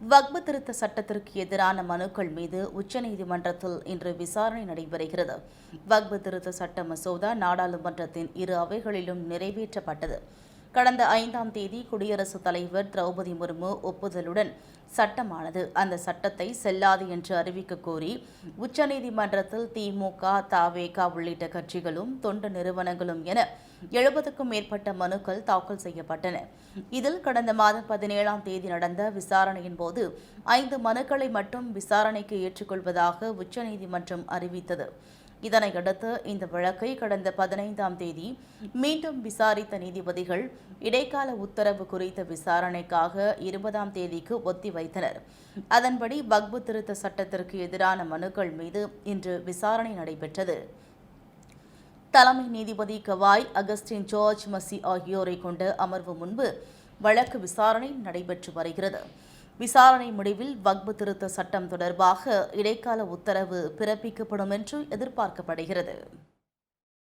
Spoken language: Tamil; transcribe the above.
வக்பு திருத்த சட்டத்திற்கு எதிரான மனுக்கள் மீது உச்சநீதிமன்றத்தில் இன்று விசாரணை நடைபெறுகிறது. வக்பு திருத்த சட்ட மசோதா நாடாளுமன்றத்தின் இரு அவைகளிலும் நிறைவேற்றப்பட்டது. கடந்த ஐந்தாம் தேதி குடியரசுத் தலைவர் திரௌபதி முர்மு ஒப்புதலுடன் சட்டமானது. அந்த சட்டத்தை செல்லாது என்று அறிவிக்க கோரி உச்சநீதிமன்றத்தில் திமுக தாவேகா உள்ளிட்ட கட்சிகளும் தொண்டு நிறுவனங்களும் என எழுபதுக்கும் மேற்பட்ட மனுக்கள் தாக்கல் செய்யப்பட்டன. இதில் கடந்த மாதம் பதினேழாம் தேதி நடந்த விசாரணையின் போது ஐந்து மனுக்களை மட்டும் விசாரணைக்கு ஏற்றுக்கொள்வதாக உச்சநீதிமன்றம் அறிவித்தது. இதனையடுத்து இந்த வழக்கை கடந்த பதினைந்தாம் தேதி மீண்டும் விசாரித்த நீதிபதிகள் இடைக்கால உத்தரவு குறித்த விசாரணைக்காக இருபதாம் தேதிக்கு ஒத்திவைத்தனர் அதன்படி பக்பு திருத்த சட்டத்திற்கு எதிரான மனுக்கள் மீது இன்று விசாரணை நடைபெற்றது. தலைமை நீதிபதி கவாய் அகஸ்டின் ஜார்ஜ் மசி ஆகியோரை கொண்ட அமர்வு முன்பு வழக்கு விசாரணை நடைபெற்று வருகிறது. விசாரணை முடிவில் வக்பு திருத்த சட்டம் தொடர்பாக இடைக்கால உத்தரவு பிறப்பிக்கப்படும் என்று எதிர்பார்க்கப்படுகிறது.